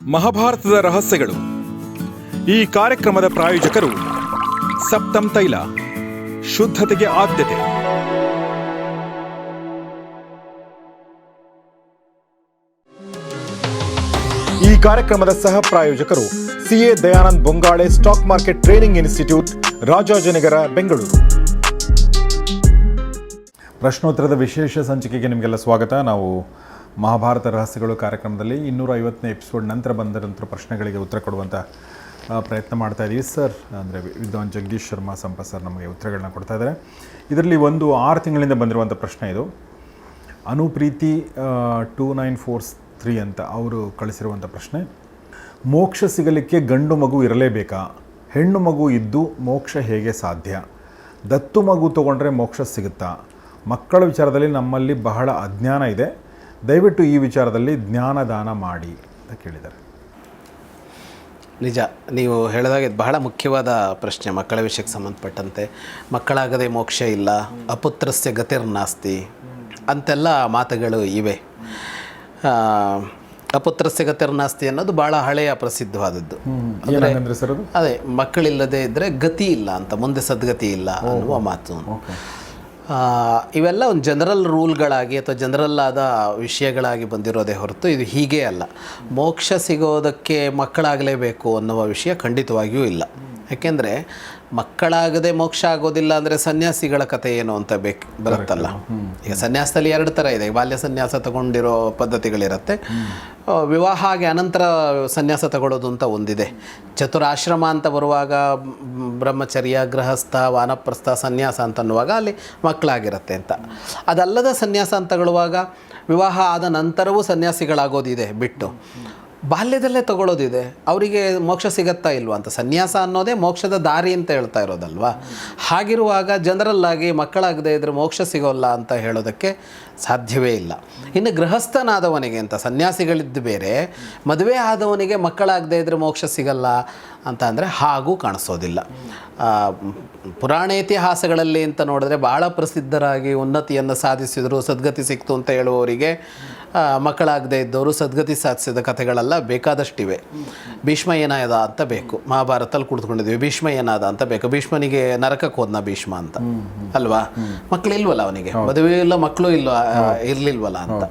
ಮಹಾಭಾರತದ ರಹಸ್ಯಗಳು. ಈ ಕಾರ್ಯಕ್ರಮದ ಪ್ರಾಯೋಜಕರು ಸಪ್ತಂ ತೈಲ, ಶುದ್ಧತೆಗೆ ಆದ್ಯತೆ. ಈ ಕಾರ್ಯಕ್ರಮದ ಸಹ ಪ್ರಾಯೋಜಕರು CA Dayanand Bongale stock market training institute, Rajajinagar, Bengaluru. ಪ್ರಶ್ನೋತ್ತರದ ವಿಶೇಷ ಸಂಚಿಕೆಗೆ ನಿಮಗೆಲ್ಲ ಸ್ವಾಗತ. ನಾವು ಮಹಾಭಾರತ ರಹಸ್ಯಗಳು ಕಾರ್ಯಕ್ರಮದಲ್ಲಿ ಇನ್ನೂರ ಐವತ್ತನೇ ಎಪಿಸೋಡ್ ನಂತರ ಬಂದಿರೋಂಥ ಪ್ರಶ್ನೆಗಳಿಗೆ ಉತ್ತರ ಕೊಡುವಂಥ ಪ್ರಯತ್ನ ಮಾಡ್ತಾ ಇದ್ದೀವಿ ಸರ್, ಅಂದರೆ ವಿದ್ವಾನ್ ಜಗದೀಶ್ ಶರ್ಮಾ ಸಂಪ ಸರ್ ನಮಗೆ ಉತ್ತರಗಳನ್ನ ಕೊಡ್ತಾ ಇದ್ದಾರೆ. ಇದರಲ್ಲಿ ಒಂದು ಆರು ತಿಂಗಳಿಂದ ಬಂದಿರುವಂಥ ಪ್ರಶ್ನೆ ಇದು. Anupreethi two nine four three ಅಂತ ಅವರು ಕಳಿಸಿರುವಂಥ ಪ್ರಶ್ನೆ. ಮೋಕ್ಷ ಸಿಗಲಿಕ್ಕೆ ಗಂಡು ಮಗು ಇರಲೇಬೇಕಾ? ಹೆಣ್ಣು ಮಗು ಇದ್ದು ಮೋಕ್ಷ ಹೇಗೆ ಸಾಧ್ಯ? ದತ್ತು ಮಗು ತಗೊಂಡ್ರೆ ಮೋಕ್ಷ ಸಿಗುತ್ತಾ? ಮಕ್ಕಳ ವಿಚಾರದಲ್ಲಿ ನಮ್ಮಲ್ಲಿ ಬಹಳ ಅಜ್ಞಾನ ಇದೆ. ದಯವಿಟ್ಟು ಈ ವಿಚಾರದಲ್ಲಿ ಜ್ಞಾನದಾನ ಮಾಡಿ ಅಂತ ಕೇಳಿದ್ದಾರೆ. ನಿಜ ನೀವು ಹೇಳಿದಾಗ ಇದು ಬಹಳ ಮುಖ್ಯವಾದ ಪ್ರಶ್ನೆ ಮಕ್ಕಳ ವಿಷಯಕ್ಕೆ ಸಂಬಂಧಪಟ್ಟಂತೆ. ಮಕ್ಕಳಾಗದೆ ಮೋಕ್ಷ ಇಲ್ಲ ಅಪುತ್ರಸ್ಯ ಗತಿರ್ನಾಸ್ತಿ ಅಂತೆಲ್ಲ ಮಾತುಗಳು ಇವೆ. ಅಪುತ್ರಸ್ಯ ಗತಿರ್ನಾಸ್ತಿ ಅನ್ನೋದು ಭಾಳ ಹಳೆಯ ಪ್ರಸಿದ್ಧವಾದದ್ದು. ಅದು? ಮಕ್ಕಳಿಲ್ಲದೆ ಇದ್ದರೆ ಗತಿ ಇಲ್ಲ ಅಂತ ಮುಂದೆ ಸದ್ಗತಿ ಇಲ್ಲ ಅನ್ನುವ ಮಾತು. ಇವೆಲ್ಲ ಒಂದು ಜನರಲ್ ರೂಲ್ಗಳಾಗಿ ಅಥವಾ ಜನರಲ್ ಆದ ವಿಷಯಗಳಾಗಿ ಬಂದಿರೋದೇ ಹೊರತು ಇದು ಹೀಗೆ ಅಲ್ಲ. ಮೋಕ್ಷ ಸಿಗೋದಕ್ಕೆ ಮಕ್ಕಳಾಗಲೇಬೇಕು ಅನ್ನುವ ವಿಷಯ ಖಂಡಿತವಾಗಿಯೂ ಇಲ್ಲ. ಯಾಕೆಂದರೆ ಮಕ್ಕಳಾಗದೆ ಮೋಕ್ಷ ಆಗೋದಿಲ್ಲ ಅಂದರೆ ಸನ್ಯಾಸಿಗಳ ಕಥೆ ಏನು ಅಂತ ಬೇಕು ಬರುತ್ತಲ್ಲ. ಈಗ ಸನ್ಯಾಸದಲ್ಲಿ ಎರಡು ಥರ ಇದೆ. ಬಾಲ್ಯ ಸನ್ಯಾಸ ತಗೊಂಡಿರೋ ಪದ್ಧತಿಗಳಿರುತ್ತೆ. ವಿವಾಹ ಆಗಿ ಅನಂತರ ಸನ್ಯಾಸ ತಗೊಳ್ಳೋದು ಅಂತ ಒಂದಿದೆ. ಚತುರಾಶ್ರಮ ಅಂತ ಬರುವಾಗ ಬ್ರಹ್ಮಚರ್ಯ ಗೃಹಸ್ಥ ವಾನಪ್ರಸ್ಥ ಸನ್ಯಾಸ ಅಂತ ಅನ್ನುವಾಗ ಅಲ್ಲಿ ಮಕ್ಕಳಾಗಿರುತ್ತೆ ಅಂತ. ಅದಲ್ಲದ ಸನ್ಯಾಸ ಅಂತ ತಗೊಳ್ಳುವಾಗ ವಿವಾಹ ಆದ ನಂತರವೂ ಸನ್ಯಾಸಿಗಳಾಗೋದಿದೆ ಬಿಟ್ಟು. ಬಾಲ್ಯದಲ್ಲೇ ತಗೊಳ್ಳೋದಿದೆ. ಅವರಿಗೆ ಮೋಕ್ಷ ಸಿಗತ್ತಾ ಇಲ್ವಾ ಅಂತ. ಸನ್ಯಾಸ ಅನ್ನೋದೇ ಮೋಕ್ಷದ ದಾರಿ ಅಂತ ಹೇಳ್ತಾ ಇರೋದಲ್ವಾ? ಹಾಗಿರುವಾಗ ಜನರಲ್ಲಾಗಿ ಮಕ್ಕಳಾಗದೇ ಇದ್ರೆ ಮೋಕ್ಷ ಸಿಗೋಲ್ಲ ಅಂತ ಹೇಳೋದಕ್ಕೆ ಸಾಧ್ಯವೇ ಇಲ್ಲ. ಇನ್ನು ಗೃಹಸ್ಥನಾದವನಿಗೆ ಅಂತ, ಸನ್ಯಾಸಿಗಳಿದ್ದು ಬೇರೆ, ಮದುವೆ ಆದವನಿಗೆ ಮಕ್ಕಳಾಗದೇ ಇದ್ರೆ ಮೋಕ್ಷ ಸಿಗಲ್ಲ ಅಂತ ಅಂದರೆ ಹಾಗೂ ಕಾಣಿಸೋದಿಲ್ಲ. ಪುರಾಣ ಇತಿಹಾಸಗಳಲ್ಲಿ ಅಂತ ನೋಡಿದ್ರೆ ಭಾಳ ಪ್ರಸಿದ್ಧರಾಗಿ ಉನ್ನತಿಯನ್ನು ಸಾಧಿಸಿದರು, ಸದ್ಗತಿ ಸಿಕ್ತು ಅಂತ ಹೇಳುವವರಿಗೆ ಮಕ್ಕಳಾಗದೇ ಇದ್ದವರು ಸದ್ಗತಿ ಸಾಧಿಸಿದ ಕಥೆಗಳೆಲ್ಲ ಬೇಕಾದಷ್ಟಿವೆ. ಭೀಷ್ಮ ಏನಾದ ಅಂತ ಬೇಕು. ಮಹಾಭಾರತದಲ್ಲಿ ಕುಳಿತುಕೊಂಡಿದ್ವಿ ಭೀಷ್ಮ ಏನಾದ ಅಂತ ಬೇಕು. ಭೀಷ್ಮನಿಗೆ ನರಕಕ್ಕೆ ಹೋದ್ನ ಭೀಷ್ಮ ಅಂತ. ಅಲ್ವಾ? ಮಕ್ಕಳಿಲ್ವಲ್ಲ ಅವನಿಗೆ? ಮದುವೆ ಇಲ್ಲ ಮಕ್ಕಳು ಇಲ್ವಾ? ಇರಲಿಲ್ವಲ್ಲ ಅಂತ.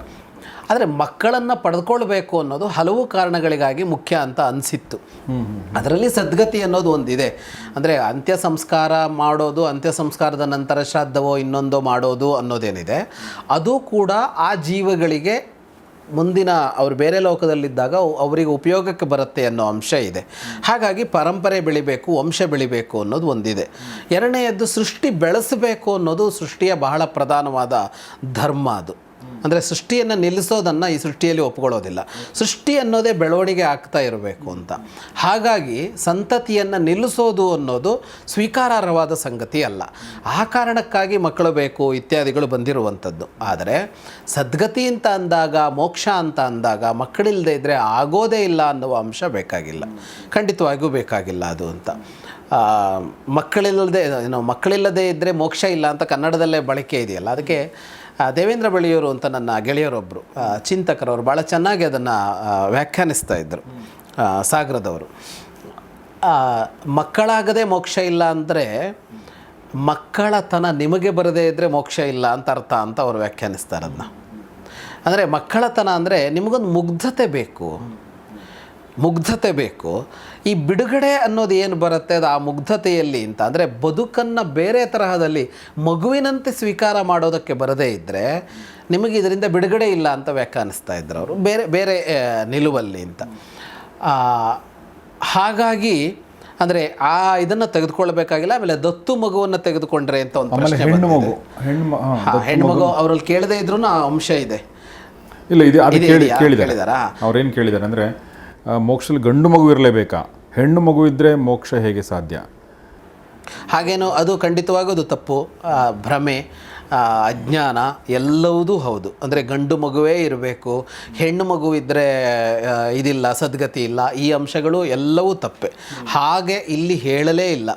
ಆದರೆ ಮಕ್ಕಳನ್ನು ಪಡೆದುಕೊಳ್ಬೇಕು ಅನ್ನೋದು ಹಲವು ಕಾರಣಗಳಿಗಾಗಿ ಮುಖ್ಯ ಅಂತ ಅನಿಸಿತ್ತು. ಅದರಲ್ಲಿ ಸದ್ಗತಿ ಅನ್ನೋದು ಒಂದಿದೆ. ಅಂದರೆ ಅಂತ್ಯ ಸಂಸ್ಕಾರ ಮಾಡೋದು, ಅಂತ್ಯ ಸಂಸ್ಕಾರದ ನಂತರ ಶ್ರಾದ್ದವೋ ಇನ್ನೊಂದೋ ಮಾಡೋದು ಅನ್ನೋದೇನಿದೆ. ಅದು ಕೂಡ ಆ ಜೀವಗಳಿಗೆ ಮುಂದಿನ ಅವರು ಬೇರೆ ಲೋಕದಲ್ಲಿದ್ದಾಗ ಅವ್- ಅವರಿಗೆ ಉಪಯೋಗಕ್ಕೆ ಬರುತ್ತೆ ಅನ್ನೋ ಅಂಶ ಇದೆ. ಹಾಗಾಗಿ ಪರಂಪರೆ ಬೆಳಿಬೇಕು, ವಂಶ ಬೆಳಿಬೇಕು ಅನ್ನೋದು ಒಂದಿದೆ. ಎರಡನೆಯದ್ದು ಸೃಷ್ಟಿ ಬೆಳೆಸಬೇಕು ಅನ್ನೋದು ಸೃಷ್ಟಿಯ ಬಹಳ ಪ್ರಧಾನವಾದ ಧರ್ಮ ಅದು. ಅಂದರೆ ಸೃಷ್ಟಿಯನ್ನು ನಿಲ್ಲಿಸೋದನ್ನು ಈ ಸೃಷ್ಟಿಯಲ್ಲಿ ಒಪ್ಕೊಳ್ಳೋದಿಲ್ಲ. ಸೃಷ್ಟಿ ಅನ್ನೋದೇ ಬೆಳವಣಿಗೆ ಆಗ್ತಾ ಇರಬೇಕು ಅಂತ. ಹಾಗಾಗಿ ಸಂತತಿಯನ್ನು ನಿಲ್ಲಿಸೋದು ಅನ್ನೋದು ಸ್ವೀಕಾರಾರ್ಹವಾದ ಸಂಗತಿ ಅಲ್ಲ. ಆ ಕಾರಣಕ್ಕಾಗಿ ಮಕ್ಕಳು ಬೇಕು ಇತ್ಯಾದಿಗಳು ಬಂದಿರುವಂಥದ್ದು. ಆದರೆ ಸದ್ಗತಿ ಅಂತ ಅಂದಾಗ, ಮೋಕ್ಷ ಅಂತ ಅಂದಾಗ ಮಕ್ಕಳಿಲ್ಲದೆ ಇದ್ದರೆ ಆಗೋದೇ ಇಲ್ಲ ಅನ್ನುವ ಅಂಶ ಬೇಕಾಗಿಲ್ಲ. ಖಂಡಿತವಾಗಿಯೂ ಬೇಕಾಗಿಲ್ಲ ಅದು ಅಂತ. ಮಕ್ಕಳಿಲ್ಲದೆ, ಏನೋ ಮಕ್ಕಳಿಲ್ಲದೆ ಇದ್ದರೆ ಮೋಕ್ಷ ಇಲ್ಲ ಅಂತ ಕನ್ನಡದಲ್ಲೇ ಬಳಕೆ ಇದೆಯಲ್ಲ, ಅದಕ್ಕೆ ದೇವೇಂದ್ರ ಬಳಿಯವರು ಅಂತ ನನ್ನ ಗೆಳೆಯರೊಬ್ಬರು ಚಿಂತಕರವರು ಭಾಳ ಚೆನ್ನಾಗಿ ಅದನ್ನು ವ್ಯಾಖ್ಯಾನಿಸ್ತಾ ಇದ್ದರು ಸಾಗರದವರು. ಮಕ್ಕಳಾಗದೆ ಮೋಕ್ಷ ಇಲ್ಲ ಅಂದರೆ ಮಕ್ಕಳತನ ನಿಮಗೆ ಬರದೇ ಇದ್ದರೆ ಮೋಕ್ಷ ಇಲ್ಲ ಅಂತ ಅರ್ಥ ಅಂತ ಅವರು ವ್ಯಾಖ್ಯಾನಿಸ್ತಾರೆ ಅದನ್ನ ಅಂದರೆ ಮಕ್ಕಳತನ ಅಂದರೆ ನಿಮಗೊಂದು ಮುಗ್ಧತೆ ಬೇಕು. ಮುಗ್ಧತೆ ಬೇಕು. ಈ ಬಿಡುಗಡೆ ಅನ್ನೋದು ಏನು ಬರುತ್ತೆ? ಅದು ಆ ಮುಗ್ಧತೆಯಲ್ಲಿ ಅಂತ. ಅಂದರೆ ಬದುಕನ್ನು ಬೇರೆ ತರಹದಲ್ಲಿ ಮಗುವಿನಂತೆ ಸ್ವೀಕಾರ ಮಾಡೋದಕ್ಕೆ ಬರದೇ ಇದ್ದರೆ ನಿಮಗೆ ಇದರಿಂದ ಬಿಡುಗಡೆ ಇಲ್ಲ ಅಂತ ವ್ಯಾಖ್ಯಾನಿಸ್ತಾ ಇದ್ರು ಅವರು. ಬೇರೆ ಬೇರೆ ನಿಲುವಲ್ಲಿ ಅಂತ. ಹಾಗಾಗಿ ಅಂದರೆ ಆ ಇದನ್ನು ತೆಗೆದುಕೊಳ್ಬೇಕಾಗಿಲ್ಲ ಆಮೇಲೆ ದತ್ತು ಮಗುವನ್ನು ತೆಗೆದುಕೊಂಡ್ರೆ ಅಂತ ಒಂದು ಪ್ರಶ್ನೆ ಹೆಣ್ಣು ಮಗು ಹೆಣ್ಣು ಮಗು ಹೆಣ್ಮಗು ಅವರಲ್ಲಿ ಕೇಳದೇ ಇದ್ರೂ ಆ ಅಂಶ ಇದೆ. ಇಲ್ಲ ಇದು ಕೇಳಿದಾರಾ? ಅವ್ರೇನು ಕೇಳಿದ್ದಾರೆ ಅಂದರೆ ಮೋಕ್ಷದಲ್ಲಿ ಗಂಡು ಮಗು ಇರಲೇಬೇಕಾ? ಹೆಣ್ಣು ಮಗು ಇದ್ದರೆ ಮೋಕ್ಷ ಹೇಗೆ ಸಾಧ್ಯ? ಹಾಗೇನು ಅದು ಖಂಡಿತವಾಗೂ ಅದು ತಪ್ಪು. ಭ್ರಮೆ ಅಜ್ಞಾನ ಎಲ್ಲವುದೂ ಹೌದು. ಅಂದರೆ ಗಂಡು ಮಗುವೇ ಇರಬೇಕು. ಹೆಣ್ಣು ಮಗು ಇದ್ದರೆ ಇದಿಲ್ಲ, ಸದ್ಗತಿ ಇಲ್ಲ. ಈ ಅಂಶಗಳು ಎಲ್ಲವೂ ತಪ್ಪೆ. ಹಾಗೆ ಇಲ್ಲಿ ಹೇಳಲೇ ಇಲ್ಲ.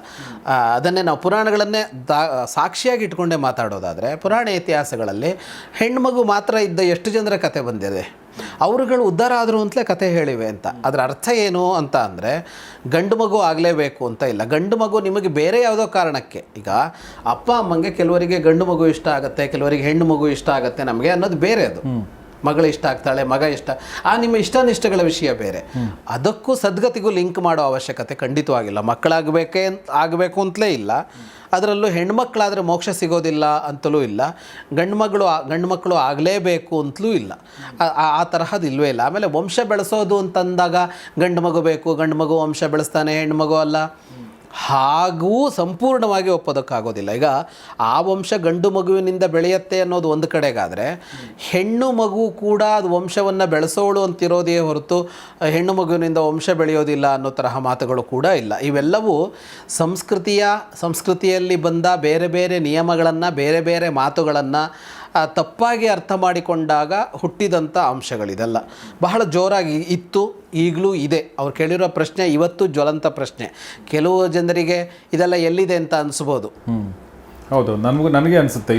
ಅದನ್ನೇ ನಾವು ಪುರಾಣಗಳನ್ನೇ ದಾ, ಸಾಕ್ಷಿಯಾಗಿ ಇಟ್ಕೊಂಡೇ ಮಾತಾಡೋದಾದರೆ ಪುರಾಣ ಇತಿಹಾಸಗಳಲ್ಲಿ ಹೆಣ್ಣು ಮಗು ಮಾತ್ರ ಇದ್ದ ಎಷ್ಟು ಜನರ ಕತೆ ಬಂದಿದೆ? ಅವರುಗಳು ಉದ್ಧಾರ ಆದರು ಅಂತಲೇ ಕತೆ ಹೇಳಿವೆ ಅಂತ. ಅದರ ಅರ್ಥ ಏನು ಅಂತ ಅಂದರೆ, ಗಂಡು ಮಗು ಆಗಲೇಬೇಕು ಅಂತ ಇಲ್ಲ. ಗಂಡು ಮಗು ನಿಮಗೆ ಬೇರೆ ಯಾವುದೋ ಕಾರಣಕ್ಕೆ. ಈಗ ಅಪ್ಪ ಅಮ್ಮಂಗೆ ಕೆಲವರಿಗೆ ಗಂಡು ಮಗು ಇಷ್ಟ ಆಗುತ್ತೆ, ಕೆಲವರಿಗೆ ಹೆಣ್ಣು ಮಗು ಇಷ್ಟ ಆಗುತ್ತೆ ನಮಗೆ ಅನ್ನೋದು ಬೇರೆ ಅದು. ಮಗಳು ಇಷ್ಟ ಆಗ್ತಾಳೆ, ಮಗ ಇಷ್ಟ. ಆ ನಿಮ್ಮ ಇಷ್ಟಾನಿಷ್ಟಗಳ ವಿಷಯ ಬೇರೆ. ಅದಕ್ಕೂ ಸದ್ಗತಿಗೂ ಲಿಂಕ್ ಮಾಡೋ ಅವಶ್ಯಕತೆ ಖಂಡಿತವಾಗಿಲ್ಲ. ಮಕ್ಕಳಾಗಬೇಕೇ ಆಗಬೇಕು ಅಂತಲೇ ಇಲ್ಲ. ಅದರಲ್ಲೂ ಹೆಣ್ಮಕ್ಳಾದರೆ ಮೋಕ್ಷ ಸಿಗೋದಿಲ್ಲ ಅಂತಲೂ ಇಲ್ಲ. ಗಂಡು ಮಗಳು ಗಂಡು ಮಕ್ಕಳು ಆಗಲೇಬೇಕು ಅಂತಲೂ ಇಲ್ಲ. ಆ- ತರಹದ ಇಲ್ಲವೇ ಇಲ್ಲ. ಆಮೇಲೆ ವಂಶ ಬೆಳೆಸೋದು ಅಂತಂದಾಗ ಗಂಡು ಮಗು ಬೇಕು ಗಂಡು ಮಗು ವಂಶ ಬೆಳೆಸ್ತಾನೆ ಹೆಣ್ಣು ಮಗು ಅಲ್ಲ. ಹಾಗೂ ಸಂಪೂರ್ಣವಾಗಿ ಒಪ್ಪೋದಕ್ಕಾಗೋದಿಲ್ಲ. ಈಗ ಆ ವಂಶ ಗಂಡು ಮಗುವಿನಿಂದ ಬೆಳೆಯುತ್ತೆ ಅನ್ನೋದು ಒಂದು ಕಡೆಗಾದರೆ, ಹೆಣ್ಣು ಮಗು ಕೂಡ ಅದು ವಂಶವನ್ನು ಬೆಳೆಸೋಳು ಅಂತಿರೋದೇ ಹೊರತು, ಹೆಣ್ಣು ಮಗುವಿನಿಂದ ವಂಶ ಬೆಳೆಯೋದಿಲ್ಲ ಅನ್ನೋ ತರಹ ಮಾತುಗಳು ಕೂಡ ಇಲ್ಲ. ಇವೆಲ್ಲವೂ ಸಂಸ್ಕೃತಿಯ, ಸಂಸ್ಕೃತಿಯಲ್ಲಿ ಬಂದ ಬೇರೆ ಬೇರೆ ನಿಯಮಗಳನ್ನು, ಬೇರೆ ಬೇರೆ ಮಾತುಗಳನ್ನು ತಪ್ಪಾಗಿ ಅರ್ಥ ಮಾಡಿಕೊಂಡಾಗ ಹುಟ್ಟಿದಂಥ ಅಂಶಗಳಿದೆಲ್ಲ. ಬಹಳ ಜೋರಾಗಿ ಇತ್ತು ಈಗಲೂ ಇದೆ. ಅವ್ರು ಕೇಳಿರೋ ಪ್ರಶ್ನೆ ಇವತ್ತು ಜ್ವಲಂತ ಪ್ರಶ್ನೆ. ಕೆಲವು ಜನರಿಗೆ ಇದೆಲ್ಲ ಎಲ್ಲಿದೆ ಅಂತ ಅನಿಸ್ಬೋದು. ಹೌದು ನನಗೂ ನನಗೆ ಅನಿಸುತ್ತೆ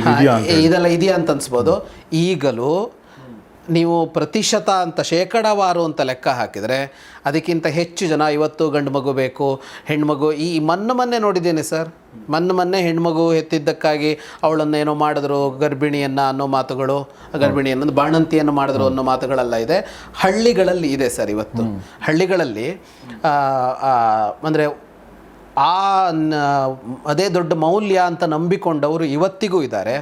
ಇದೆಲ್ಲ ಇದೆಯಾ ಅಂತ ಅನಿಸ್ಬೋದು. ಈಗಲೂ ನೀವು ಪ್ರತಿಶತ ಅಂತ ಶೇಕಡಾವಾರು ಅಂತ ಲೆಕ್ಕ ಹಾಕಿದರೆ ಅದಕ್ಕಿಂತ ಹೆಚ್ಚು ಜನ ಇವತ್ತು ಗಂಡು ಮಗು ಬೇಕು ಹೆಣ್ಮಗು ಈ ಮೊನ್ನೆ ಮೊನ್ನೆ ನೋಡಿದ್ದೇನೆ ಸರ್. ಮೊನ್ನೆ ಮೊನ್ನೆ ಹೆಣ್ಮಗು ಹೆತ್ತಿದ್ದಕ್ಕಾಗಿ ಅವಳನ್ನು ಏನೋ ಮಾಡಿದ್ರು ಗರ್ಭಿಣಿಯನ್ನು ಅನ್ನೋ ಮಾತುಗಳು ಗರ್ಭಿಣಿಯನ್ನು ಬಾಣಂತಿಯನ್ನು ಮಾಡಿದ್ರು ಅನ್ನೋ ಮಾತುಗಳೆಲ್ಲ ಇದೆ. ಹಳ್ಳಿಗಳಲ್ಲಿ ಇದೆ ಸರ್ ಇವತ್ತು. ಹಳ್ಳಿಗಳಲ್ಲಿ ಅಂದರೆ ಆ ಅದೇ ದೊಡ್ಡ ಮೌಲ್ಯ ಅಂತ ನಂಬಿಕೊಂಡವರು ಇವತ್ತಿಗೂ ಇದ್ದಾರೆ.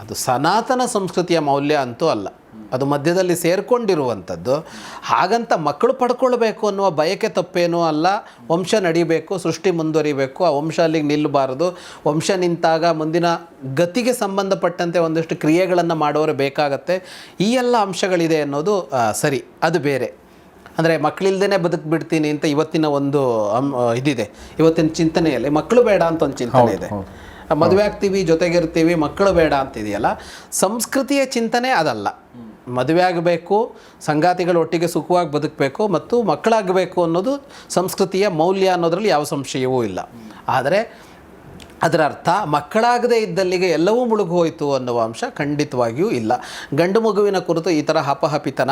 ಅದು ಸನಾತನ ಸಂಸ್ಕೃತಿಯ ಮೌಲ್ಯ ಅಂತೂ ಅಲ್ಲ. ಅದು ಮಧ್ಯದಲ್ಲಿ ಸೇರಿಕೊಂಡಿರುವಂಥದ್ದು. ಹಾಗಂತ ಮಕ್ಕಳು ಪಡ್ಕೊಳ್ಬೇಕು ಅನ್ನುವ ಬಯಕೆ ತಪ್ಪೇನೂ ಅಲ್ಲ. ವಂಶ ನಡಿಬೇಕು ಸೃಷ್ಟಿ ಮುಂದುವರಿಬೇಕು ಆ ವಂಶ ಅಲ್ಲಿಗೆ ನಿಲ್ಲಬಾರದು. ವಂಶ ನಿಂತಾಗ ಮುಂದಿನ ಗತಿಗೆ ಸಂಬಂಧಪಟ್ಟಂತೆ ಒಂದಷ್ಟು ಕ್ರಿಯೆಗಳನ್ನು ಮಾಡೋರು ಬೇಕಾಗತ್ತೆ. ಈ ಎಲ್ಲ ಅಂಶಗಳಿದೆ ಅನ್ನೋದು ಸರಿ ಅದು ಬೇರೆ. ಅಂದರೆ ಮಕ್ಕಳಿಲ್ದೇ ಬದುಕ್ಬಿಡ್ತೀನಿ ಅಂತ ಇವತ್ತಿನ ಒಂದು ಇದಿದೆ. ಇವತ್ತಿನ ಚಿಂತನೆಯಲ್ಲಿ ಮಕ್ಕಳು ಬೇಡ ಅಂತ ಒಂದು ಚಿಂತನೆ ಇದೆ. ಮದುವೆ ಆಗ್ತೀವಿ ಜೊತೆಗಿರ್ತೀವಿ ಮಕ್ಕಳು ಬೇಡ ಅಂತ ಇದೆಯಲ್ಲ. ಸಂಸ್ಕೃತಿಯ ಚಿಂತನೆ ಅದಲ್ಲ. ಮದುವೆ ಆಗಬೇಕು ಸಂಗಾತಿಗಳು ಒಟ್ಟಿಗೆ ಸುಖವಾಗಿ ಬದುಕಬೇಕು ಮತ್ತು ಮಕ್ಕಳಾಗಬೇಕು ಅನ್ನೋದು ಸಂಸ್ಕೃತಿಯ ಮೌಲ್ಯ ಅನ್ನೋದರಲ್ಲಿ ಯಾವ ಸಂಶಯವೂ ಇಲ್ಲ. ಆದರೆ ಅದರ ಅರ್ಥ ಮಕ್ಕಳಾಗದೇ ಇದ್ದಲ್ಲಿಗೆ ಎಲ್ಲವೂ ಮುಳುಗು ಹೋಯಿತು ಅನ್ನುವ ಅಂಶ ಖಂಡಿತವಾಗಿಯೂ ಇಲ್ಲ. ಗಂಡು ಮಗುವಿನ ಕುರಿತು ಈ ಥರ ಹಪಹಪಿತನ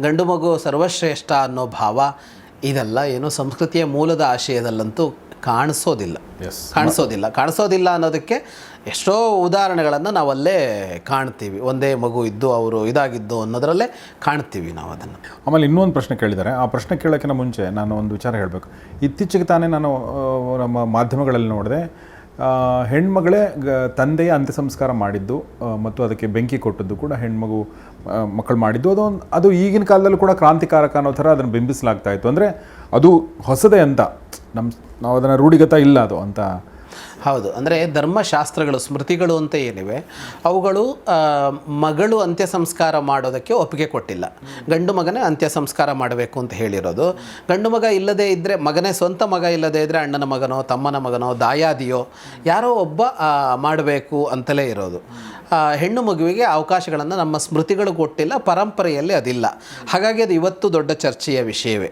ಗಂಡು ಮಗು ಸರ್ವಶ್ರೇಷ್ಠ ಅನ್ನೋ ಭಾವ ಇದೆಲ್ಲ ಏನು ಸಂಸ್ಕೃತಿಯ ಮೂಲದ ಆಶಯದಲ್ಲಂತೂ ಕಾಣಿಸೋದಿಲ್ಲ. ಕಾಣಿಸೋದಿಲ್ಲ. ಕಾಣಿಸೋದಿಲ್ಲ ಅನ್ನೋದಕ್ಕೆ ಎಷ್ಟೋ ಉದಾಹರಣೆಗಳನ್ನು ನಾವಲ್ಲೇ ಕಾಣ್ತೀವಿ. ಒಂದೇ ಮಗು ಇದ್ದು ಅವರು ಇದಾಗಿದ್ದು ಅನ್ನೋದರಲ್ಲೇ ಕಾಣ್ತೀವಿ ನಾವು ಅದನ್ನು. ಆಮೇಲೆ ಇನ್ನೊಂದು ಪ್ರಶ್ನೆ ಕೇಳಿದ್ದಾರೆ. ಆ ಪ್ರಶ್ನೆ ಕೇಳೋಕ್ಕಿಂತ ಮುಂಚೆ ನಾನು ಒಂದು ವಿಚಾರ ಹೇಳಬೇಕು. ಇತ್ತೀಚೆಗೆ ತಾನೇ ನಾನು ನಮ್ಮ ಮಾಧ್ಯಮಗಳಲ್ಲಿ ನೋಡಿದೆ ಹೆಣ್ಮಗಳೇ ಗ- ತಂದೆಯ ಅಂತ್ಯ ಸಂಸ್ಕಾರ ಮಾಡಿದ್ದು ಮತ್ತು ಅದಕ್ಕೆ ಬೆಂಕಿ ಕೊಟ್ಟದ್ದು ಕೂಡ ಹೆಣ್ಮಗು ಮಕ್ಕಳು ಮಾಡಿದ್ದು. ಅದು ಒಂದು- ಅದು ಈಗಿನ ಕಾಲದಲ್ಲೂ ಕೂಡ ಕ್ರಾಂತಿಕಾರಕ ಅನ್ನೋ ಥರ ಅದನ್ನು ಬಿಂಬಿಸಲಾಗ್ತಾ ಇತ್ತು. ಅಂದರೆ ಅದು ಹೊಸದೇ ಅಂತ ನಮ್ಮ ನಾವು ಅದನ್ನು ರೂಢಿಗತ ಇಲ್ಲ ಅದು ಅಂತ ಹೌದು. ಅಂದರೆ ಧರ್ಮಶಾಸ್ತ್ರಗಳು, ಸ್ಮೃತಿಗಳು ಅಂತ ಏನಿವೆ, ಅವುಗಳು ಮಗಳು ಅಂತ್ಯ ಸಂಸ್ಕಾರ ಮಾಡೋದಕ್ಕೆ ಒಪ್ಪಿಗೆ ಕೊಟ್ಟಿಲ್ಲ. ಗಂಡು ಮಗನೇ ಅಂತ್ಯ ಸಂಸ್ಕಾರ ಮಾಡಬೇಕು ಅಂತ ಹೇಳಿರೋದು. ಗಂಡು ಮಗ ಇಲ್ಲದೇ ಇದ್ದರೆ ಮಗನೇ ಸ್ವಂತ ಮಗ ಇಲ್ಲದೇ ಇದ್ದರೆ ಅಣ್ಣನ ಮಗನೋ, ತಮ್ಮನ ಮಗನೋ, ದಾಯಾದಿಯೋ, ಯಾರೋ ಒಬ್ಬ ಮಾಡಬೇಕು ಅಂತಲೇ ಇರೋದು. ಹೆಣ್ಣು ಮಗುವಿಗೆ ಅವಕಾಶಗಳನ್ನು ನಮ್ಮ ಸ್ಮೃತಿಗಳು ಕೊಟ್ಟಿಲ್ಲ, ಪರಂಪರೆಯಲ್ಲಿ ಅದಿಲ್ಲ. ಹಾಗಾಗಿ ಅದು ಇವತ್ತು ದೊಡ್ಡ ಚರ್ಚೆಯ ವಿಷಯವೇ.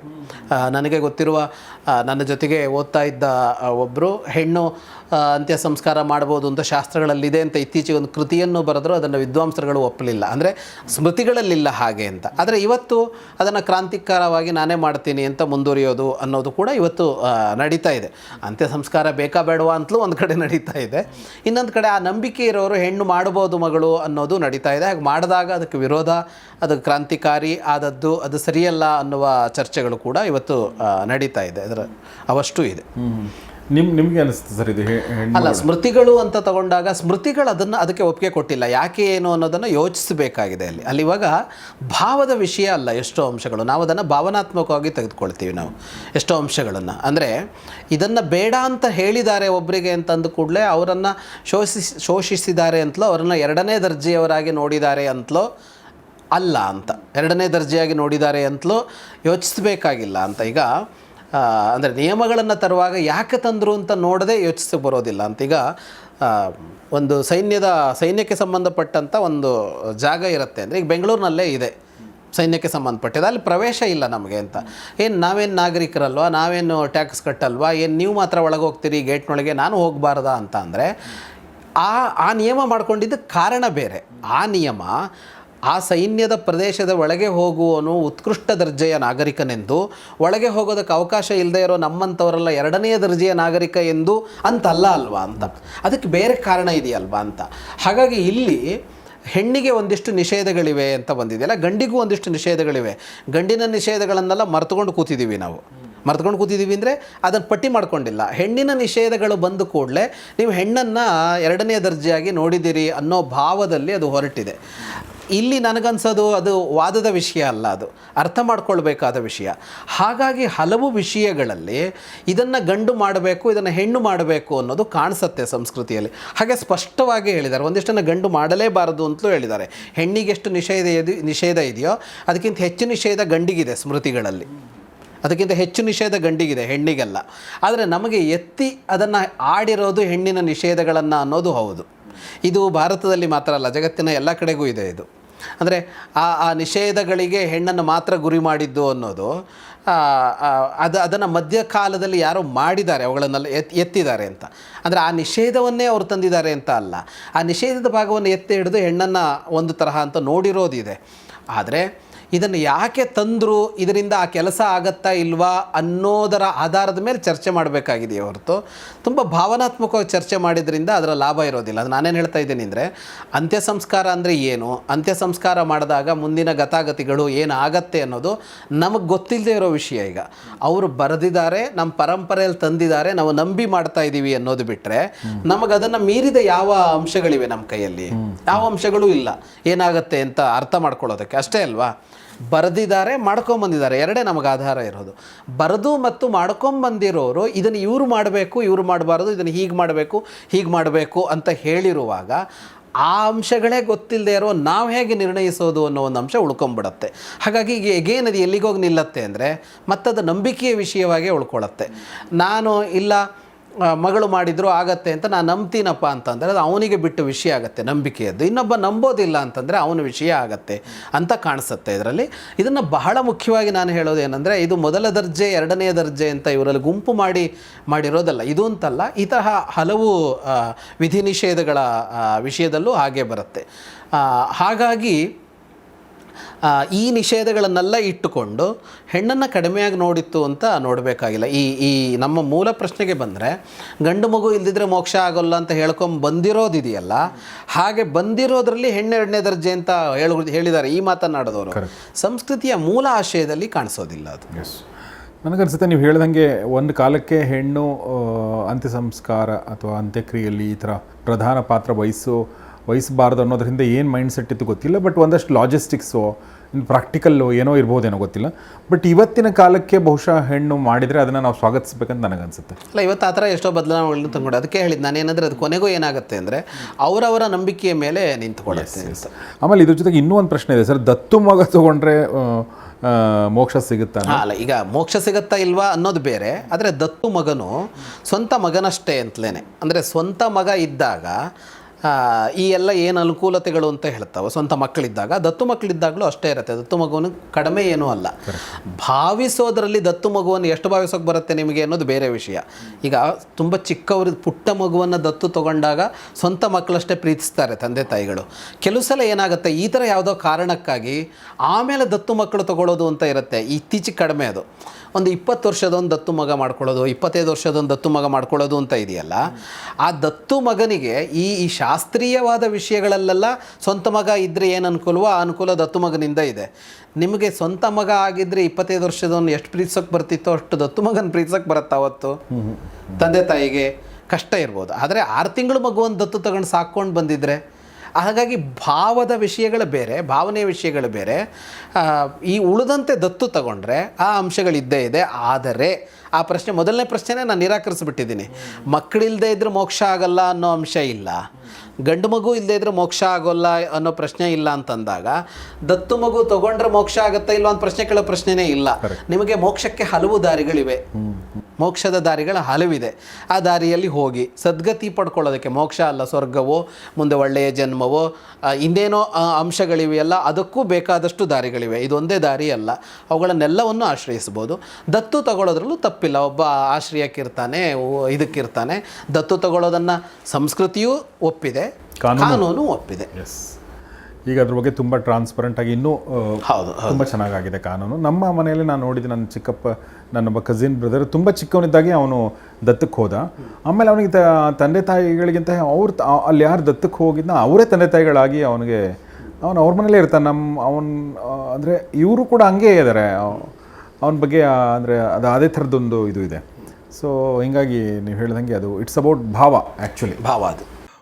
ನನಗೆ ಗೊತ್ತಿರುವ ನನ್ನ ಜೊತೆಗೆ ಓದ್ತಾ ಇದ್ದ ಒಬ್ಬರು ಹೆಣ್ಣು ಅಂತ್ಯ ಸಂಸ್ಕಾರ ಮಾಡ್ಬೋದು ಅಂತ ಶಾಸ್ತ್ರಗಳಲ್ಲಿದೆ ಅಂತ ಇತ್ತೀಚೆಗೆ ಒಂದು ಕೃತಿಯನ್ನು ಬರೆದರೂ ಅದನ್ನು ವಿದ್ವಾಂಸರುಗಳು ಒಪ್ಪಲಿಲ್ಲ. ಅಂದರೆ ಸ್ಮೃತಿಗಳಲ್ಲಿಲ್ಲ ಹಾಗೆ ಅಂತ. ಆದರೆ ಇವತ್ತು ಅದನ್ನು ಕ್ರಾಂತಿಕಾರವಾಗಿ ನಾನೇ ಮಾಡ್ತೀನಿ ಅಂತ ಮುಂದುವರಿಯೋದು ಅನ್ನೋದು ಕೂಡ ಇವತ್ತು ನಡೀತಾ ಇದೆ. ಅಂತ್ಯ ಸಂಸ್ಕಾರ ಬೇಕಾ ಬೇಡವಾ ಅಂತಲೂ ಒಂದು ಕಡೆ ನಡೀತಾ ಇದೆ. ಇನ್ನೊಂದು ಕಡೆ ಆ ನಂಬಿಕೆ ಇರೋರು ಹೆಣ್ಣು ಮಾಡ್ಬೋದು ಮಗಳು ಅನ್ನೋದು ನಡೀತಾ ಇದೆ. ಹಾಗೆ ಮಾಡಿದಾಗ ಅದಕ್ಕೆ ವಿರೋಧ, ಅದು ಕ್ರಾಂತಿಕಾರಿ ಆದದ್ದು ಅದು ಸರಿಯಲ್ಲ ಅನ್ನುವ ಚರ್ಚೆಗಳು ಕೂಡ ಇವತ್ತು ನಡೀತಾ ಇದೆ. ಅದರ ಅವಷ್ಟು ಇದೆ. ನಿಮ್ಮ ನಿಮಗೆ ಅನಿಸುತ್ತೆ ಸರ್ ಇದು ಅಲ್ಲ ಸ್ಮೃತಿಗಳು ಅಂತ ತಗೊಂಡಾಗ ಸ್ಮೃತಿಗಳು ಅದನ್ನು ಅದಕ್ಕೆ ಒಪ್ಪಿಗೆ ಕೊಟ್ಟಿಲ್ಲ. ಯಾಕೆ ಏನು ಅನ್ನೋದನ್ನು ಯೋಚಿಸಬೇಕಾಗಿದೆ ಅಲ್ಲಿ. ಅಲ್ಲಿ ಇವಾಗ ಭಾವದ ವಿಷಯ ಅಲ್ಲ ಎಷ್ಟೋ ಅಂಶಗಳು. ನಾವು ಅದನ್ನು ಭಾವನಾತ್ಮಕವಾಗಿ ತೆಗೆದುಕೊಳ್ತೀವಿ ನಾವು. ಎಷ್ಟೋ ಅಂಶಗಳನ್ನು. ಅಂದರೆ ಇದನ್ನು ಬೇಡ ಅಂತ ಹೇಳಿದ್ದಾರೆ ಒಬ್ಬರಿಗೆ ಅಂತಂದು ಕೂಡಲೇ ಅವರನ್ನು ಶೋಷಿಸಿ ಶೋಷಿಸಿದ್ದಾರೆ ಅಂತಲೋ ಅವರನ್ನು ಎರಡನೇ ದರ್ಜೆಯವರಾಗಿ ನೋಡಿದ್ದಾರೆ ಅಂತಲೋ ಅಲ್ಲ ಅಂತ. ಎರಡನೇ ದರ್ಜೆಯಾಗಿ ನೋಡಿದ್ದಾರೆ ಅಂತಲೂ ಯೋಚಿಸಬೇಕಾಗಿಲ್ಲ ಅಂತ. ಈಗ ಅಂದರೆ ನಿಯಮಗಳನ್ನು ತರುವಾಗ ಯಾಕೆ ತಂದರು ಅಂತ ನೋಡದೆ ಯೋಚಿಸಿ ಬರೋದಿಲ್ಲ. ಅಂತ ಈಗ ಒಂದು ಸೈನ್ಯದ, ಸೈನ್ಯಕ್ಕೆ ಸಂಬಂಧಪಟ್ಟಂಥ ಒಂದು ಜಾಗ ಇರುತ್ತೆ. ಅಂದರೆ ಈಗ ಬೆಂಗಳೂರಿನಲ್ಲೇ ಇದೆ. ಸೈನ್ಯಕ್ಕೆ ಸಂಬಂಧಪಟ್ಟಿದೆ. ಅಲ್ಲಿ ಪ್ರವೇಶ ಇಲ್ಲ ನಮಗೆ ಅಂತ. ಏನು ನಾವೇನು ನಾಗರಿಕರಲ್ವ? ನಾವೇನು ಟ್ಯಾಕ್ಸ್ ಕಟ್ಟಲ್ವಾ? ಏನು ನೀವು ಮಾತ್ರ ಒಳಗೆ ಹೋಗ್ತೀರಿ ಗೇಟ್ನೊಳಗೆ ನಾನು ಹೋಗಬಾರ್ದಾ ಅಂತ ಅಂದರೆ, ಆ ಆ ನಿಯಮ ಮಾಡ್ಕೊಂಡಿದ್ದು ಕಾರಣ ಬೇರೆ. ಆ ನಿಯಮ ಆ ಸೈನ್ಯದ ಪ್ರದೇಶದ ಒಳಗೆ ಹೋಗುವವನು ಉತ್ಕೃಷ್ಟ ದರ್ಜೆಯ ನಾಗರಿಕನೆಂದು, ಒಳಗೆ ಹೋಗೋದಕ್ಕೆ ಅವಕಾಶ ಇಲ್ಲದೆ ಇರೋ ನಮ್ಮಂಥವರೆಲ್ಲ ಎರಡನೆಯ ದರ್ಜೆಯ ನಾಗರಿಕ ಎಂದು ಅಂತಲ್ಲ ಅಲ್ವಾ ಅಂತ. ಅದಕ್ಕೆ ಬೇರೆ ಕಾರಣ ಇದೆಯಲ್ವಾ ಅಂತ. ಹಾಗಾಗಿ ಇಲ್ಲಿ ಹೆಣ್ಣಿಗೆ ಒಂದಿಷ್ಟು ನಿಷೇಧಗಳಿವೆ ಅಂತ ಬಂದಿದೆಯಲ್ಲ ಗಂಡಿಗೂ ಒಂದಿಷ್ಟು ನಿಷೇಧಗಳಿವೆ. ಗಂಡಿನ ನಿಷೇಧಗಳನ್ನೆಲ್ಲ ಮರೆತುಕೊಂಡು ಕೂತಿದ್ದೀವಿ ನಾವು. ಮರ್ತ್ಕೊಂಡು ಕೂತಿದ್ದೀವಿ ಅಂದರೆ ಅದನ್ನು ಪಟ್ಟಿ ಮಾಡ್ಕೊಂಡಿಲ್ಲ. ಹೆಣ್ಣಿನ ನಿಷೇಧಗಳು ಬಂದ ಕೂಡಲೇ ನೀವು ಹೆಣ್ಣನ್ನು ಎರಡನೇ ದರ್ಜೆಯಾಗಿ ನೋಡಿದ್ದೀರಿ ಅನ್ನೋ ಭಾವದಲ್ಲಿ ಅದು ಹೊರಟಿದೆ. ಇಲ್ಲಿ ನನಗನ್ಸೋದು ಅದು ವಾದದ ವಿಷಯ ಅಲ್ಲ ಅದು. ಅರ್ಥ ಮಾಡ್ಕೊಳ್ಬೇಕಾದ ವಿಷಯ. ಹಾಗಾಗಿ ಹಲವು ವಿಷಯಗಳಲ್ಲಿ ಇದನ್ನು ಗಂಡು ಮಾಡಬೇಕು, ಇದನ್ನು ಹೆಣ್ಣು ಮಾಡಬೇಕು ಅನ್ನೋದು ಕಾಣಿಸುತ್ತೆ ಸಂಸ್ಕೃತಿಯಲ್ಲಿ. ಹಾಗೆ ಸ್ಪಷ್ಟವಾಗಿ ಹೇಳಿದ್ದಾರೆ. ಒಂದಿಷ್ಟನ್ನು ಗಂಡು ಮಾಡಲೇಬಾರದು ಅಂತಲೂ ಹೇಳಿದ್ದಾರೆ. ಹೆಣ್ಣಿಗೆಷ್ಟು ನಿಷೇಧ ನಿಷೇಧ ಇದೆಯೋ ಅದಕ್ಕಿಂತ ಹೆಚ್ಚು ನಿಷೇಧ ಗಂಡಿಗಿದೆ ಸ್ಮೃತಿಗಳಲ್ಲಿ. ಅದಕ್ಕಿಂತ ಹೆಚ್ಚು ನಿಷೇಧ ಗಂಡಿಗಿದೆ, ಹೆಣ್ಣಿಗೆಲ್ಲ. ಆದರೆ ನಮಗೆ ಎತ್ತಿ ಅದನ್ನು ಆಡಿರೋದು ಹೆಣ್ಣಿನ ನಿಷೇಧಗಳನ್ನು ಅನ್ನೋದು ಹೌದು. ಇದು ಭಾರತದಲ್ಲಿ ಮಾತ್ರ ಅಲ್ಲ, ಜಗತ್ತಿನ ಎಲ್ಲ ಕಡೆಗೂ ಇದೆ ಇದು. ಅಂದರೆ ಆ ಆ ನಿಷೇಧಗಳಿಗೆ ಹೆಣ್ಣನ್ನು ಮಾತ್ರ ಗುರಿ ಮಾಡಿದ್ದು ಅನ್ನೋದು ಅದು, ಅದನ್ನು ಮಧ್ಯಕಾಲದಲ್ಲಿ ಯಾರೋ ಮಾಡಿದ್ದಾರೆ, ಅವುಗಳನ್ನೆಲ್ಲ ಎತ್, ಎತ್ತಿದ್ದಾರೆ ಅಂತ. ಅಂದರೆ ಆ ನಿಷೇಧವನ್ನೇ ಅವರು ತಂದಿದ್ದಾರೆ ಅಂತ ಅಲ್ಲ. ಆ ನಿಷೇಧದ ಭಾಗವನ್ನು ಎತ್ತಿ ಹಿಡಿದು ಹೆಣ್ಣನ್ನು ಒಂದು ತರಹ ಅಂತ ನೋಡಿರೋದಿದೆ. ಆದರೆ ಇದನ್ನು ಯಾಕೆ ತಂದರು, ಇದರಿಂದ ಆ ಕೆಲಸ ಆಗತ್ತಾ ಇಲ್ವಾ ಅನ್ನೋದರ ಆಧಾರದ ಮೇಲೆ ಚರ್ಚೆ ಮಾಡಬೇಕಾಗಿದೆಯೇ ಹೊರತು. ತುಂಬ ಭಾವನಾತ್ಮಕವಾಗಿ ಚರ್ಚೆ ಮಾಡಿದ್ರಿಂದ ಅದರ ಲಾಭ ಇರೋದಿಲ್ಲ. ಅದು ನಾನೇನು ಹೇಳ್ತಾ ಇದ್ದೀನಿ ಅಂದರೆ ಅಂತ್ಯ ಸಂಸ್ಕಾರ ಅಂದರೆ ಏನು? ಅಂತ್ಯ ಸಂಸ್ಕಾರ ಮಾಡಿದಾಗ ಮುಂದಿನ ಗತಾಗತಿಗಳು ಏನಾಗತ್ತೆ ಅನ್ನೋದು ನಮಗೆ ಗೊತ್ತಿಲ್ಲದೆ ಇರೋ ವಿಷಯ ಈಗ. ಅವರು ಬರೆದಿದ್ದಾರೆ ನಮ್ಮ ಪರಂಪರೆಯಲ್ಲಿ ತಂದಿದ್ದಾರೆ, ನಾವು ನಂಬಿ ಮಾಡ್ತಾ ಇದ್ದೀವಿ ಅನ್ನೋದು ಬಿಟ್ಟರೆ ನಮಗೆ ಅದನ್ನು ಮೀರಿದ ಯಾವ ಅಂಶಗಳಿವೆ ನಮ್ಮ ಕೈಯಲ್ಲಿ? ಯಾವ ಅಂಶಗಳು ಇಲ್ಲ. ಏನಾಗುತ್ತೆ ಅಂತ ಅರ್ಥ ಮಾಡ್ಕೊಳ್ಳೋದಕ್ಕೆ. ಅಷ್ಟೇ ಅಲ್ವಾ? ಬರೆದಿದ್ದಾರೆ, ಮಾಡ್ಕೊಂಬಂದಿದ್ದಾರೆ. ಎರಡೇ ನಮಗೆ ಆಧಾರ ಇರೋದು. ಬರೆದು ಮತ್ತು ಮಾಡ್ಕೊಂಬಂದಿರೋರು ಇದನ್ನು ಇವರು ಮಾಡಬೇಕು, ಇವರು ಮಾಡಬಾರ್ದು, ಇದನ್ನು ಹೀಗೆ ಮಾಡಬೇಕು ಹೀಗೆ ಮಾಡಬೇಕು ಅಂತ ಹೇಳಿರುವಾಗ ಆ ಅಂಶಗಳೇ ಗೊತ್ತಿಲ್ಲದೆ ಇರೋ ನಾವು ಹೇಗೆ ನಿರ್ಣಯಿಸೋದು ಅನ್ನೋ ಒಂದು ಅಂಶ ಉಳ್ಕೊಂಬಿಡತ್ತೆ. ಹಾಗಾಗಿ ಈಗ ಎಗೇನ್ ಅದು ಎಲ್ಲಿಗೋಗಿ ನಿಲ್ಲತ್ತೆ ಅಂದರೆ ಮತ್ತದು ನಂಬಿಕೆಯ ವಿಷಯವಾಗೇ ಉಳ್ಕೊಳ್ಳುತ್ತೆ ನಾನು ಇಲ್ಲ ಮಗಳು ಮಾಡಿದ್ರು ಆಗತ್ತೆ ಅಂತ ನಾನು ನಂಬ್ತೀನಪ್ಪ ಅಂತಂದರೆ ಅದು ಅವನಿಗೆ ಬಿಟ್ಟು ವಿಷಯ ಆಗುತ್ತೆ, ನಂಬಿಕೆಯದ್ದು. ಇನ್ನೊಬ್ಬ ನಂಬೋದಿಲ್ಲ ಅಂತಂದರೆ ಅವನ ವಿಷಯ ಆಗತ್ತೆ ಅಂತ ಕಾಣಿಸುತ್ತೆ ಇದರಲ್ಲಿ. ಇದನ್ನು ಬಹಳ ಮುಖ್ಯವಾಗಿ ನಾನು ಹೇಳೋದು ಏನಂದರೆ, ಇದು ಮೊದಲ ದರ್ಜೆ, ಎರಡನೇ ದರ್ಜೆ ಅಂತ ಇವರಲ್ಲಿ ಗುಂಪು ಮಾಡಿ, ಮಾಡಿರೋದಲ್ಲ. ಇದು ಅಂತಲ್ಲ ಈ ತರಹ ಹಲವು ವಿಧಿ ನಿಷೇಧಗಳ ವಿಷಯದಲ್ಲೂ ಹಾಗೆ ಬರುತ್ತೆ. ಹಾಗಾಗಿ ಈ ನಿಷೇಧಗಳನ್ನೆಲ್ಲ ಇಟ್ಟುಕೊಂಡು ಹೆಣ್ಣನ್ನು ಕಡಿಮೆಯಾಗಿ ನೋಡಿತ್ತು ಅಂತ ನೋಡಬೇಕಾಗಿಲ್ಲ. ಈ ಈ ನಮ್ಮ ಮೂಲ ಪ್ರಶ್ನೆಗೆ ಬಂದರೆ ಗಂಡು ಮಗು ಇಲ್ದಿದ್ರೆ ಮೋಕ್ಷ ಆಗೋಲ್ಲ ಅಂತ ಹೇಳ್ಕೊಂಡು ಬಂದಿರೋದಿದೆಯಲ್ಲ ಹಾಗೆ ಬಂದಿರೋದ್ರಲ್ಲಿ ಹೆಣ್ಣು ಎರಡನೇ ದರ್ಜೆ ಅಂತ ಹೇಳ ಹೇಳಿದ್ದಾರೆ ಈ ಮಾತನಾಡಿದವರು. ಸಂಸ್ಕೃತಿಯ ಮೂಲ ಆಶಯದಲ್ಲಿ ಕಾಣಿಸೋದಿಲ್ಲ ಅದು. ನನಗನ್ಸುತ್ತೆ ನೀವು ಹೇಳ್ದಂಗೆ ಒಂದು ಕಾಲಕ್ಕೆ ಹೆಣ್ಣು ಅಂತ್ಯ ಸಂಸ್ಕಾರ ಅಥವಾ ಅಂತ್ಯಕ್ರಿಯೆಯಲ್ಲಿ ಈ ಥರ ಪ್ರಧಾನ ಪಾತ್ರ ವಹಿಸು ವಹಿಸಬಾರ್ದು ಅನ್ನೋದ್ರಿಂದ ಏನು ಮೈಂಡ್ ಸೆಟ್ ಇತ್ತು ಗೊತ್ತಿಲ್ಲ ಬಟ್ ಒಂದಷ್ಟು ಲಾಜಿಸ್ಟಿಕ್ಸು ಇನ್ನು ಪ್ರಾಕ್ಟಿಕಲ್ಲು ಏನೋ ಇರ್ಬೋದೇನೋ ಗೊತ್ತಿಲ್ಲ. ಬಟ್ ಇವತ್ತಿನ ಕಾಲಕ್ಕೆ ಬಹುಶಃ ಹೆಣ್ಣು ಮಾಡಿದರೆ ಅದನ್ನು ನಾವು ಸ್ವಾಗತಿಸ್ಬೇಕಂತ ನನಗನ್ಸುತ್ತೆ. ಅಲ್ಲ ಇವತ್ತು ಆ ಥರ ಎಷ್ಟೋ ಬದಲಾವಣೆಗಳನ್ನ ತಂದ್ಕೊಂಡು. ಅದಕ್ಕೆ ಹೇಳಿದ್ದು ನಾನೇನಂದರೆ ಅದು ಕೊನೆಗೂ ಏನಾಗುತ್ತೆ ಅಂದರೆ ಅವರವರ ನಂಬಿಕೆಯ ಮೇಲೆ ನಿಂತ್ಕೊಳ್ಳುತ್ತೆ ಆಮೇಲೆ ಇದ್ರ ಜೊತೆಗೆ ಇನ್ನೂ ಒಂದು ಪ್ರಶ್ನೆ ಇದೆ. ಸರ್ ದತ್ತು ಮಗ ತೊಗೊಂಡ್ರೆ ಮೋಕ್ಷ ಸಿಗುತ್ತಾ? ಅಲ್ಲ ಈಗ ಮೋಕ್ಷ ಸಿಗುತ್ತಾ ಇಲ್ವಾ ಅನ್ನೋದು ಬೇರೆ ಆದರೆ ದತ್ತು ಮಗನು ಸ್ವಂತ ಮಗನಷ್ಟೇ ಅಂತಲೇ ಅಂದರೆ ಸ್ವಂತ ಮಗ ಇದ್ದಾಗ ಈ ಎಲ್ಲ ಏನು ಅನುಕೂಲತೆಗಳು ಅಂತ ಹೇಳ್ತಾವೆ, ಸ್ವಂತ ಮಕ್ಕಳಿದ್ದಾಗ, ದತ್ತು ಮಕ್ಕಳಿದ್ದಾಗಲೂ ಅಷ್ಟೇ ಇರುತ್ತೆ. ದತ್ತು ಮಗುವನ್ನು ಕಡಿಮೆ ಏನೂ ಅಲ್ಲ. ಭಾವಿಸೋದರಲ್ಲಿ ದತ್ತು ಮಗುವನ್ನು ಎಷ್ಟು ಭಾವಿಸೋಕೆ ಬರುತ್ತೆ ನಿಮಗೆ ಅನ್ನೋದು ಬೇರೆ ವಿಷಯ. ಈಗ ತುಂಬ ಚಿಕ್ಕವರು ಪುಟ್ಟ ಮಗುವನ್ನು ದತ್ತು ತಗೊಂಡಾಗ ಸ್ವಂತ ಮಕ್ಕಳಷ್ಟೇ ಪ್ರೀತಿಸ್ತಾರೆ ತಂದೆ ತಾಯಿಗಳು. ಕೆಲವು ಸಲ ಏನಾಗುತ್ತೆ, ಈ ಥರ ಯಾವುದೋ ಕಾರಣಕ್ಕಾಗಿ ಆಮೇಲೆ ದತ್ತು ಮಕ್ಕಳು ತಗೊಳ್ಳೋದು ಅಂತ ಇರುತ್ತೆ. ಇತ್ತೀಚೆಗೆ ಕಡಿಮೆ ಅದು. ಒಂದು ಇಪ್ಪತ್ತು ವರ್ಷದೊಂದು ದತ್ತು ಮಗ ಮಾಡ್ಕೊಳ್ಳೋದು, ಇಪ್ಪತ್ತೈದು ವರ್ಷದೊಂದು ದತ್ತು ಮಗ ಮಾಡ್ಕೊಳ್ಳೋದು ಅಂತ ಇದೆಯಲ್ಲ. ಆ ದತ್ತು ಮಗನಿಗೆ ಈ ಈ ಶಾಸ್ತ್ರೀಯವಾದ ವಿಷಯಗಳಲ್ಲೆಲ್ಲ ಸ್ವಂತ ಮಗ ಇದ್ದರೆ ಏನು ಅನುಕೂಲವೋ ಆ ಅನುಕೂಲ ದತ್ತು ಮಗನಿಂದ ಇದೆ. ನಿಮಗೆ ಸ್ವಂತ ಮಗ ಆಗಿದ್ದರೆ ಇಪ್ಪತ್ತೈದು ವರ್ಷದವನು ಎಷ್ಟು ಪ್ರೀತಿಸೋಕೆ ಬರ್ತಿತ್ತೋ ಅಷ್ಟು ದತ್ತು ಮಗನ ಪ್ರೀತಿಸೋಕೆ ಬರುತ್ತಾ ಅವತ್ತು? ತಂದೆ ತಾಯಿಗೆ ಕಷ್ಟ ಇರ್ಬೋದು. ಆದರೆ ಆರು ತಿಂಗಳು ಮಗುವನ್ನು ದತ್ತು ತಗೊಂಡು ಸಾಕ್ಕೊಂಡು ಬಂದಿದ್ರೆ ಹಾಗಾಗಿ ಭಾವದ ವಿಷಯಗಳು ಬೇರೆ, ಭಾವನೆಯ ವಿಷಯಗಳು ಬೇರೆ. ಈ ಉಳಿದಂತೆ ದತ್ತು ತಗೊಂಡ್ರೆ ಆ ಅಂಶಗಳಿದ್ದೇ ಇದೆ. ಆದರೆ ಆ ಪ್ರಶ್ನೆ, ಮೊದಲನೇ ಪ್ರಶ್ನೆನೇ ನಾನು ನಿರಾಕರಿಸ್ಬಿಟ್ಟಿದ್ದೀನಿ. ಮಕ್ಕಳಿಲ್ಲದೆ ಇದ್ರೆ ಮೋಕ್ಷ ಆಗಲ್ಲ ಅನ್ನೋ ಅಂಶ ಇಲ್ಲ. ಗಂಡು ಮಗು ಇಲ್ಲದೆ ಇದ್ರೆ ಮೋಕ್ಷ ಆಗೋಲ್ಲ ಅನ್ನೋ ಪ್ರಶ್ನೆ ಇಲ್ಲ ಅಂತಂದಾಗ ದತ್ತು ಮಗು ತಗೊಂಡ್ರೆ ಮೋಕ್ಷ ಆಗುತ್ತಾ ಇಲ್ಲ ಅಂತ ಪ್ರಶ್ನೆ ಕೇಳೋ ಪ್ರಶ್ನೆನೇ ಇಲ್ಲ. ನಿಮಗೆ ಮೋಕ್ಷಕ್ಕೆ ಹಲವು ದಾರಿಗಳಿವೆ. ಮೋಕ್ಷದ ದಾರಿಗಳ ಹಲವಿದೆ. ಆ ದಾರಿಯಲ್ಲಿ ಹೋಗಿ ಸದ್ಗತಿ ಪಡ್ಕೊಳ್ಳೋದಕ್ಕೆ ಮೋಕ್ಷ ಅಲ್ಲ ಸ್ವರ್ಗವೋ ಮುಂದೆ ಒಳ್ಳೆಯ ಜನ್ಮವೋ ಇನ್ನೇನೋ ಅಂಶಗಳಿವೆಯಲ್ಲ ಅದಕ್ಕೂ ಬೇಕಾದಷ್ಟು ದಾರಿಗಳಿವೆ. ಇದೊಂದೇ ದಾರಿ ಅಲ್ಲ. ಅವುಗಳನ್ನೆಲ್ಲವನ್ನು ಆಶ್ರಯಿಸ್ಬೋದು. ದತ್ತು ತಗೊಳ್ಳೋದ್ರಲ್ಲೂ ತಪ್ಪಿಲ್ಲ. ಒಬ್ಬ ಆಶ್ರಯಕ್ಕಿರ್ತಾನೆ ಇದಕ್ಕಿರ್ತಾನೆ. ದತ್ತು ತಗೊಳ್ಳೋದನ್ನು ಸಂಸ್ಕೃತಿಯೂ ಒಪ್ಪಿದೆ. ಕಾನೂನು. ಒಪ್ಪಿದೆ. ಎಸ್ ಈಗ ಅದ್ರ ಬಗ್ಗೆ ತುಂಬ ಟ್ರಾನ್ಸ್ಪರೆಂಟ್ ಆಗಿ ಇನ್ನೂ ಹೌದು ತುಂಬ ಚೆನ್ನಾಗಾಗಿದೆ ಕಾನೂನು. ನಮ್ಮ ಮನೆಯಲ್ಲಿ ನಾನು ನೋಡಿದ ನನ್ನ ಚಿಕ್ಕಪ್ಪ ನನ್ನೊಬ್ಬ ಕಸಿನ್ ಬ್ರದರ್ ತುಂಬ ಚಿಕ್ಕವನಿದ್ದಾಗೆ ಅವನು ದತ್ತಕ್ಕೆ ಹೋದ. ಆಮೇಲೆ ಅವನಿಗೆ ತಂದೆ ತಾಯಿಗಳಿಗಿಂತ ಅವ್ರ ಅಲ್ಲಿ ಯಾರು ದತ್ತಕ್ಕೆ ಹೋಗಿದ್ನ ಅವರೇ ತಂದೆ ತಾಯಿಗಳಾಗಿ ಅವನಿಗೆ ಅವನು ಅವ್ರ ಮನೇಲೇ ಇರ್ತಾನೆ. ನಮ್ಮ ಅವನು ಅಂದರೆ ಇವರು ಕೂಡ ಹಂಗೆ ಇದ್ದಾರೆ ಅವನ ಬಗ್ಗೆ ಅಂದರೆ ಅದು ಅದೇ ಥರದ್ದೊಂದು ಇದು ಇದೆ. ಸೊ ಹಿಂಗಾಗಿ ನೀವು ಹೇಳ್ದಂಗೆ ಅದು ಇಟ್ಸ್ ಅಬೌಟ್ ಭಾವ ಆ್ಯಕ್ಚುಲಿ ಭಾವ ಅದು.